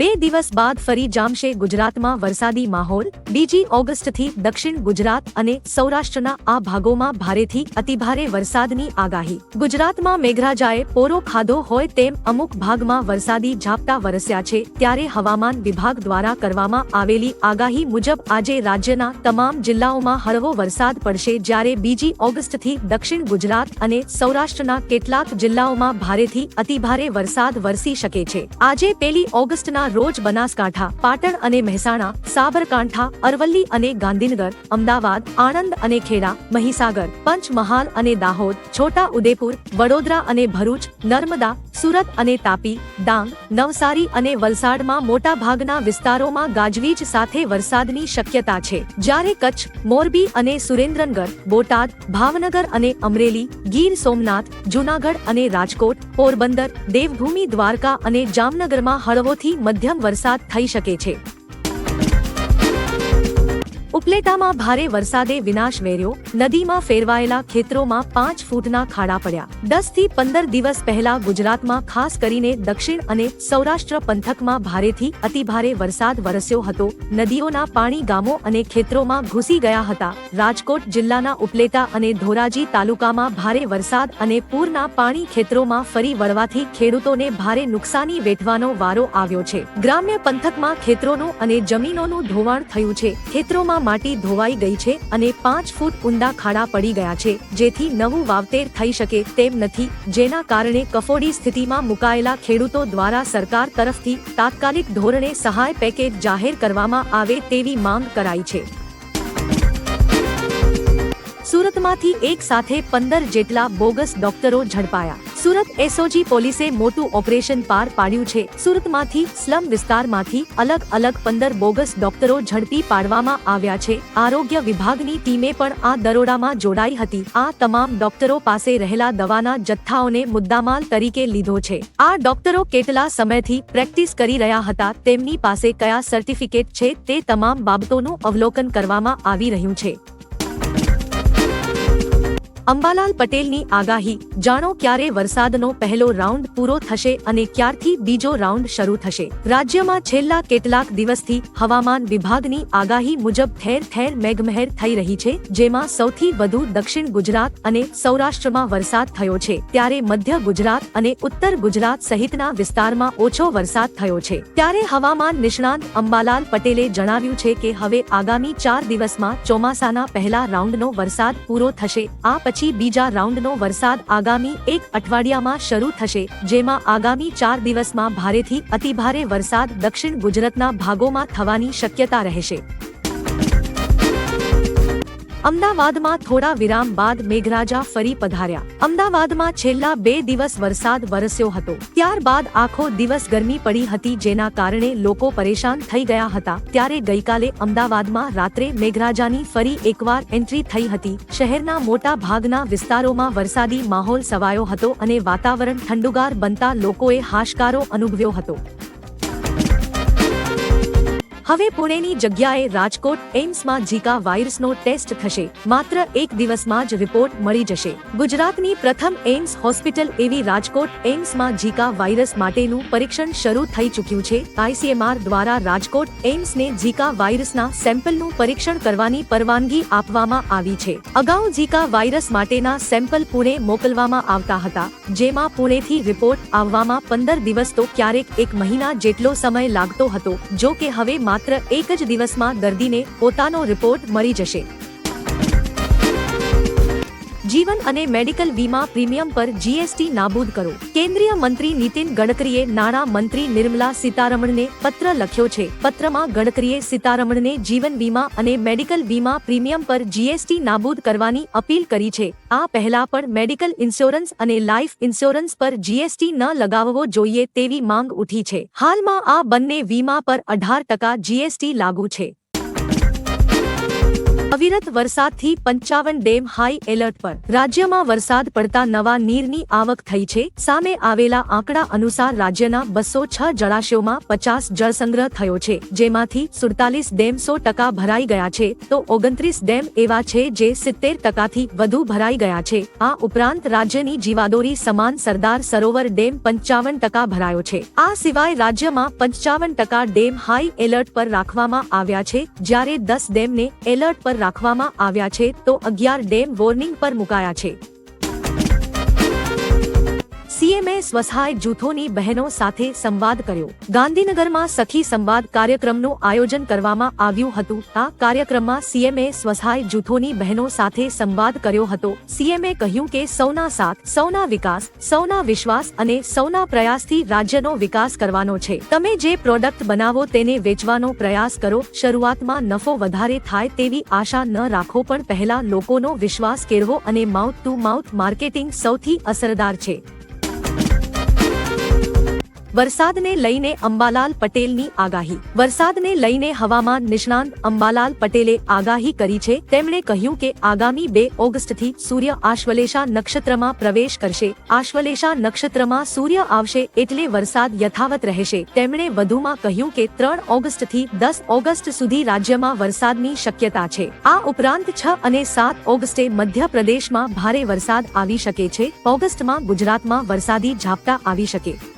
બે દિવસ બાદ ફરી જામશે ગુજરાતમાં વરસાદી માહોલ. બીજી ઓગસ્ટથી દક્ષિણ ગુજરાત અને સૌરાષ્ટ્રના આ ભાગોમાં ભારેથી અતિભારે વરસાદની આગાહી. ગુજરાતમાં મેઘરાજાએ પોરો ખાધો હોય તેમ અમુક ભાગમાં વરસાદી ઝાપટા વરસ્યા છે, ત્યારે હવામાન વિભાગ દ્વારા કરવામાં આવેલી આગાહી મુજબ આજે રાજ્યના તમામ જિલ્લાઓમાં હળવો વરસાદ પડશે, જ્યારે બીજી ઓગસ્ટથી દક્ષિણ ગુજરાત અને સૌરાષ્ટ્રના કેટલાક જિલ્લાઓમાં ભારેથી અતિભારે વરસાદ વરસી શકે છે. આજે પેલી ઓગસ્ટના રોજ બનાસકાંઠા, પાટણ અને મહેસાણા, સાબરકાંઠા, અરવલ્લી અને ગાંધીનગર, અમદાવાદ, આણંદ અને ખેડા, મહીસાગર, પંચમહાલ અને દાહોદ છોટા ઉદેપુર વડોદરા અને ભરૂચ, નર્મદા, સુરત અને તાપી, ડાંગ, નવસારી અને વલસાડમાં મોટા ભાગના વિસ્તારોમાં ગાજવીજ સાથે વરસાદની શક્યતા છે. જ્યારે કચ્છ, મોરબી અને સુરેન્દ્રનગર, બોટાદ, ભાવનગર અને અમરેલી, ગીર સોમનાથ, જૂનાગઢ અને રાજકોટ, પોરબંદર, દેવભૂમિ, દ્વારકા અને જામનગરમાં હળવોથી મધ્યમ વરસાદ થઈ શકે છે. ઉપલેટામાં ભારે વરસાદે વિનાશ વેર્યો. નદીમાં ફેરવાયેલા ખેતરોમાં પાંચ ફૂટના ખાડા પડ્યા. દસથી પંદર દિવસ પહેલા ગુજરાતમાં ખાસ કરીને દક્ષિણ અને સૌરાષ્ટ્ર પંથકમાં ભારેથી અતિભારે વરસાદ વરસ્યો હતો. નદીઓના પાણી ગામો અને ખેતરોમાં ઘૂસી ગયા હતા. રાજકોટ જિલ્લાના ઉપલેટા અને ધોરાજી તાલુકામાં ભારે વરસાદ અને પૂરના પાણી ખેતરોમાં ફરી વળવાથી ખેડૂતોને ભારે નુકસાની વેઠવાનો વારો આવ્યો છે. ગ્રામ્ય પંથકમાં ખેતરોનું અને જમીનોનું ધોવાણ થયું છે. ખેતરોમાં માટી ધોવાઈ ગઈ છે અને પાંચ ફૂટ ઊંડા ખાડા પડી ગયા છે, જેથી નવું વાવતેર થઈ શકે તેમ નથી, જેના કારણે કફોડી સ્થિતિમાં મુકાયેલા ખેડૂતો દ્વારા સરકાર તરફથી તાત્કાલિક ધોરણે સહાય પેકેજ જાહેર કરવામાં આવે તેવી માંગ કરાઈ છે. સુરતમાંથી એક સાથે પંદર જેટલા બોગસ ડોક્ટરો ઝડપાયા. સુરત એસઓજી પોલીસે મોટું ઓપરેશન પાર પાડ્યું છે. સુરતમાંથી સ્લમ વિસ્તારમાંથી અલગ અલગ પંદર બોગસ ડોક્ટરો ઝડપી પાડવામાં આવ્યા છે. આરોગ્ય વિભાગની ટીમે પણ આ દરોડામાં જોડાઈ હતી. આ તમામ ડોક્ટરો પાસે રહેલા દવાના જથ્થાઓને મુદ્દામાલ તરીકે લીધો છે. આ ડોક્ટરો કેટલા સમયથી પ્રેક્ટિસ કરી રહ્યા હતા, તેમની પાસે કયા સર્ટિફિકેટ છે તે તમામ બાબતોનું અવલોકન કરવામાં આવી રહ્યું છે. અંબાલાલ પટેલની આગાહી, જાણો ક્યારે વરસાદનો પહેલો રાઉન્ડ પૂરો થશે અને ક્યારથી બીજો રાઉન્ડ શરૂ થશે? રાજ્યમાં છેલ્લા કેટલાક દિવસથી હવામાન વિભાગની આગાહી મુજબ ઠેર ઠેર મેઘમહેર થઈ રહી છે, જેમાં સૌથી વધુ દક્ષિણ ગુજરાત અને સૌરાષ્ટ્રમાં વરસાદ થયો છે, ત્યારે મધ્ય ગુજરાત અને ઉત્તર ગુજરાત સહિતના વિસ્તારમાં ઓછો વરસાદ થયો છે. ત્યારે હવામાન નિષ્ણાંત અંબાલાલ પટેલે જણાવ્યું છે કે હવે આગામી ચાર દિવસમાં ચોમાસાના પહેલા રાઉન્ડનો વરસાદ પૂરો થશે, આ પછી બીજા રાઉન્ડનો વરસાદ આગામી એક અઠવાડિયામાં શરૂ થશે, જેમાં આગામી ચાર દિવસમાં ભારેથી અતિભારે વરસાદ દક્ષિણ ગુજરાતના ભાગોમાં થવાની શક્યતા રહેશે. અમદાવાદમાં થોડા વિરામ બાદ મેઘરાજા ફરી પધાર્યા. અમદાવાદમાં છેલ્લા બે દિવસ વરસાદ વરસ્યો હતો. ત્યારબાદ આખો દિવસ ગરમી પડી હતી જેના કારણે લોકો પરેશાન થઈ ગયા હતા. ત્યારે ગઈકાલે અમદાવાદમાં રાત્રે મેઘરાજાની ફરી એકવાર એન્ટ્રી થઈ હતી. શહેરના મોટા ભાગના વિસ્તારોમાં વરસાદી માહોલ સવાયો હતો અને વાતાવરણ ઠંડુગાર બનતા લોકોએ હાશકારો અનુભવ્યો હતો. હવે પુણેની જગ્યાએ રાજકોટ એમ્સમાં ઝીકા વાયરસનો ટેસ્ટ થશે. માત્ર એક દિવસમાં જ રિપોર્ટ મળી જશે. ગુજરાતની પ્રથમ એમ્સ હોસ્પિટલ એવી રાજકોટ એમ્સમાં ઝીકા વાયરસ માટેનું પરીક્ષણ શરૂ થઈ ચૂક્યું છે. આઈસીએમઆર દ્વારા રાજકોટ એમ્સને ઝીકા વાયરસના સેમ્પલનું પરીક્ષણ કરવાની પરવાનગી આપવામાં આવી છે. અગાઉ ઝીકા વાયરસ માટેના સેમ્પલ પુણે મોકલવામાં આવતા હતા, જેમાં પુણેથી રિપોર્ટ આવવામાં પંદર દિવસ તો ક્યારેક એક મહિના જેટલો સમય લાગતો હતો. જો કે હવે માત્ર એક જ દિવસમાં દર્દીને પોતાનો રિપોર્ટ મળી જશે. જીવન અને મેડિકલ વીમા પ્રીમિયમ પર જીએસટી નાબૂદ કરો. કેન્દ્રીય મંત્રી નીતિન ગડકરીએ નાણાં મંત્રી નિર્મલા સીતારમણને પત્ર લખ્યો છે. પત્રમાં ગડકરીએ સીતારમણને જીવન વીમા અને મેડિકલ વીમા પ્રીમિયમ પર જીએસટી નાબૂદ કરવાની અપીલ કરી છે. આ પહેલા પણ મેડિકલ ઇન્સ્યોરન્સ અને લાઈફ ઇન્સ્યોરન્સ પર જીએસટી ન લગાવવો જોઈએ તેવી માંગ ઉઠી છે. હાલમાં આ બંને વીમા પર અઢાર ટકા જીએસટી લાગુ છે. અવિરત વરસાદથી પંચાવન ડેમ હાઈ એલર્ટ પર. રાજ્યમાં વરસાદ પડતા નવા નીરની આવક થઈ છે. સામે આવેલા આંકડા અનુસાર રાજ્યના બસો છ જળાશયોમાં પચાસ જળસંગ્રહ થયો છે. જેમાંથી સુડતાલીસ ડેમ સો ટકા ભરાઈ ગયા છે. તો ઓગણત્રીસ ડેમ એવા છે જે સિત્તેર ટકાથી વધુ ભરાઈ ગયા છે. આ ઉપરાંત રાજ્યની જીવાદોરી સમાન સરદાર સરોવર ડેમ પંચાવન ટકા ભરાયો છે. આ સિવાય રાજ્યમાં પંચાવન ટકા ડેમ હાઈ એલર્ટ પર રાખવામાં આવ્યા છે. જ્યારે દસ ડેમને એલર્ટ પર રાખવામાં આવ્યા છે તો અગિયાર ડેમ વોર્નિંગ પર મુકાયા છે. સીએમએ સ્વસહાય જૂથોની બહેનો સાથે સંવાદ કર્યો. ગાંધીનગરમાં સખી સંવાદ કાર્યક્રમનું આયોજન કરવામાં આવ્યું હતું. આ કાર્યક્રમમાં સીએમએ સ્વસહાય જૂથોની બહેનો સાથે સંવાદ કર્યો હતો. સીએમએ કહ્યું કે સૌના સાથ, સૌના વિકાસ, સૌના વિશ્વાસ અને સૌના પ્રયાસથી રાજ્યનો વિકાસ કરવાનો છે. તમે જે પ્રોડક્ટ બનાવો તેને વેચવાનો પ્રયાસ કરો. શરૂઆતમાં નફો વધારે થાય તેવી આશા ન રાખો, પણ પહેલા લોકોનો વિશ્વાસ કેળવો અને માઉથ ટુ માઉથ માર્કેટિંગ સૌથી અસરદાર છે. વરસાદને લઈને અંબાલાલ પટેલની આગાહી. વરસાદને લઈને હવામાન નિષ્ણાંત અંબાલાલ પટેલે આગાહી કરી છે. તેમણે કહ્યું કે આગામી બે ઓગસ્ટથી સૂર્ય આશ્વલેષા નક્ષત્રમાં પ્રવેશ કરશે. આશ્વલેષા નક્ષત્રમાં સૂર્ય આવશે એટલે વરસાદ યથાવત રહેશે. તેમણે વધુમાં કહ્યું કે ત્રણ ઓગસ્ટથી દસ ઓગસ્ટ સુધી રાજ્યમાં વરસાદની શક્યતા છે. આ ઉપરાંત છ અને સાત ઓગસ્ટે મધ્યપ્રદેશમાં ભારે વરસાદ આવી શકે છે. ઓગસ્ટમાં ગુજરાતમાં વરસાદી ઝાપટા આવી શકે.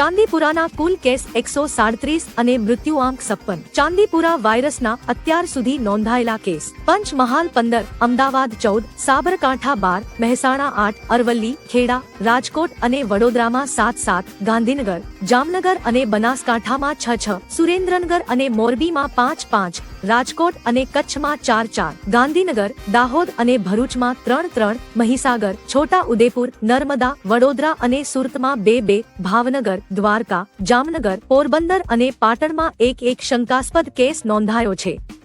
ચાંદીપુરાના કુલ કેસ એકસો સાડત્રીસ અને મૃત્યુઆંક છપ્પન. ચાંદીપુરા વાયરસના અત્યાર સુધી નોંધાયેલા કેસ. પંચમહાલ પંદર, અમદાવાદ ચૌદ, સાબરકાંઠા બાર, મહેસાણા આઠ, અરવલ્લી, ખેડા, રાજકોટ અને વડોદરામાં સાત સાત, ગાંધીનગર, જામનગર અને બનાસકાંઠામાં છ છ, સુરેન્દ્રનગર અને મોરબીમાં પાંચ પાંચ રાજકોટ અને કચ્છમાં ચાર ચાર, ગાંધીનગર, દાહોદ અને ભરૂચમાં ત્રણ ત્રણ, મહીસાગર છોટા ઉદેપુર નર્મદા, વડોદરા અને સુરતમાં બે બે, ભાવનગર, દ્વારકા, જામનગર, પોરબંદર અને પાટણમાં એક એક શંકાસ્પદ કેસ નોંધાયો છે.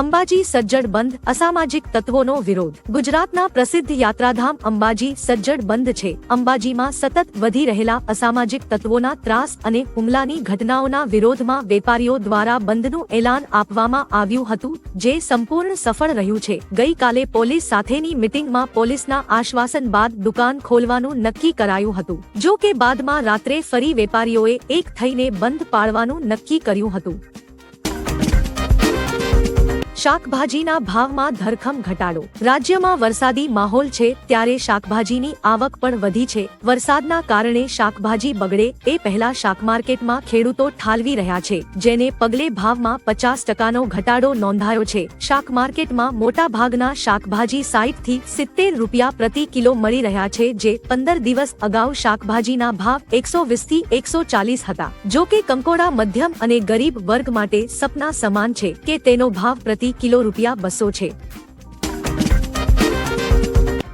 અંબાજી સજ્જડ બંધ અસામાજિક તત્વોનો વિરોધ. ગુજરાતના પ્રસિદ્ધ યાત્રાધામ અંબાજી સજ્જડ બંધ છે. અંબાજીમાં સતત વધી રહેલા અસામાજિક તત્વોના ત્રાસ અને હુમલાની ઘટનાઓના વિરોધમાં વેપારીઓ દ્વારા બંધનું એલાન આપવામાં આવ્યું હતું, જે સંપૂર્ણ સફળ રહ્યું છે. ગઈકાલે પોલીસ સાથેની મિટિંગમાં પોલીસના આશ્વાસન બાદ દુકાન ખોલવાનું નક્કી કરાયું હતું. જો કે બાદમાં રાત્રે ફરી વેપારીઓએ એક થઈને બંધ પાળવાનું નક્કી કર્યું હતું. શાકભાજીના ભાવમાં ધરખમ ઘટાડો. રાજ્યમાં વરસાદી માહોલ છે ત્યારે શાકભાજીની આવક પણ વધી છે. વરસાદના કારણે શાકભાજી બગડે એ પહેલા શાક માર્કેટમાં ખેડૂતો ઠાલવી રહ્યા છે, જેને પગલે ભાવમાં પચાસ ટકાનો ઘટાડો નોંધાયો છે. શાક માર્કેટમાં મોટા ભાગના શાકભાજી સાઈઠથી સિત્તેર રૂપિયા પ્રતિ કિલો મળી રહ્યા છે, જે પંદર દિવસ અગાઉ શાકભાજીના ભાવ એકસો વીસથી એકસો ચાલીસ હતા. જો કે કંકોડા મધ્યમ અને ગરીબ વર્ગ માટે સપના સમાન છે કે તેનો ભાવ પ્રતિ કિલો રૂપિયા બસો છે.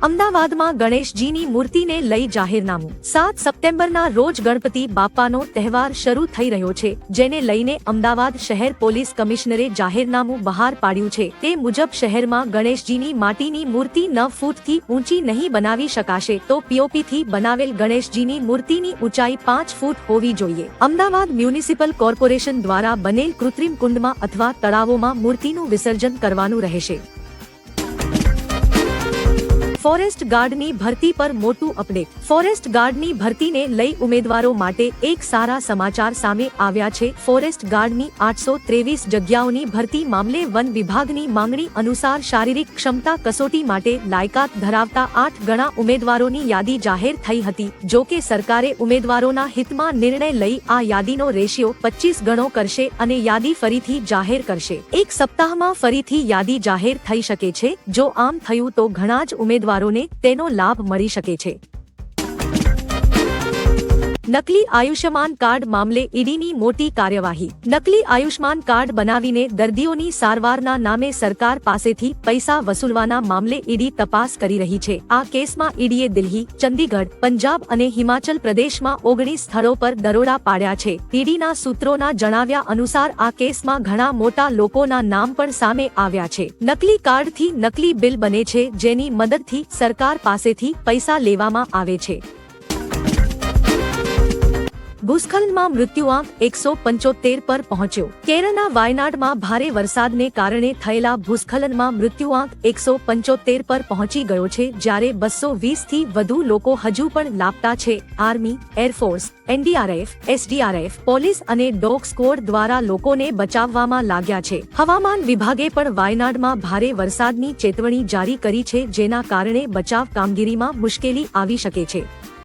અમદાવાદમાં ગણેશજીની મૂર્તિને લઈ જાહેરનામું. સાત સપ્ટેમ્બરના રોજ ગણપતિ બાપાનો તહેવાર શરૂ થઈ રહ્યો છે, જેને લઈને અમદાવાદ શહેર પોલીસ કમિશનરે જાહેરનામું બહાર પાડ્યું છે. તે મુજબ શહેરમાં ગણેશજીની માટીની મૂર્તિ નવ ફૂટથી ઊંચી નહીં બનાવી શકાશે તો પીઓપીથી બનાવેલ ગણેશજીની મૂર્તિની ઊંચાઈ પાંચ ફૂટ હોવી જોઈએ. અમદાવાદ મ્યુનિસિપલ કોર્પોરેશન દ્વારા બનેલ કૃત્રિમ કુંડમાં અથવા તળાવોમાં મૂર્તિનું વિસર્જન કરવાનું રહેશે. ફોરેસ્ટ ગાર્ડની ભરતી પર મોટું અપડેટ. ફોરેસ્ટ ગાર્ડની ભરતીને લઈ ઉમેદવારો માટે એક સારા સમાચાર સામે આવ્યા છે. ફોરેસ્ટ ગાર્ડની આઠસો ત્રેવીસ જગ્યાઓની ભરતી મામલે વન વિભાગની માંગણી અનુસાર શારીરિક ક્ષમતા કસોટી માટે લાયકાત ધરાવતા આઠ ગણા ઉમેદવારોની યાદી જાહેર થઈ હતી. જો કે સરકારે ઉમેદવારોના હિતમાં નિર્ણય લઈ આ યાદીનો રેશિયો પચીસ ગણો કરશે અને યાદી ફરીથી જાહેર કરશે. એક સપ્તાહમાં ફરીથી યાદી જાહેર થઈ શકે છે. જો આમ થયું તો ઘણા જ ઉમેદવારોને તેનો લાભ મળી શકે છે. નકલી આયુષ્યમાન કાર્ડ મામલે ઈડીની મોટી કાર્યવાહી. નકલી આયુષ્યમાન કાર્ડ બનાવીને દર્દીઓની સારવારના નામે સરકાર પાસેથી પૈસા વસૂલવાના મામલે ઈડી તપાસ કરી રહી છે. આ કેસમાં ઈડીએ દિલ્હી, ચંદીગઢ, પંજાબ અને હિમાચલ પ્રદેશમાં ઓગણીસ સ્થળો પર દરોડા પાડ્યા છે. ઈડીના સૂત્રોના જણાવ્યા અનુસાર આ કેસમાં ઘણા મોટા લોકોના નામ પણ સામે આવ્યા છે. નકલી કાર્ડથી નકલી બિલ બને છે જેની મદદથી સરકાર પાસેથી પૈસા લેવામાં આવે છે. ભૂસ્ખલનમાં મૃત્યુઆંક એકસો પંચોતેર પર પહોંચ્યો. કેરળના વાયનાડમાં ભારે વરસાદને કારણે થયેલા ભૂસ્ખલનમાં મૃત્યુઆંક એકસો પંચોતેર પર પહોંચી ગયો છે, જ્યારે બસો વીસથી વધુ લોકો હજુ પણ લાપતા છે. Army, air force, NDRF, SDRF, police અને ડોગ સ્કોડ દ્વારા લોકોને બચાવવામાં લાગ્યા છે. હવામાન વિભાગે પણ વાયનાડમાં ભારે વરસાદની ચેતવણી જારી કરી છે, જેના કારણે બચાવ કામગીરીમાં મુશ્કેલી આવી શકે છે.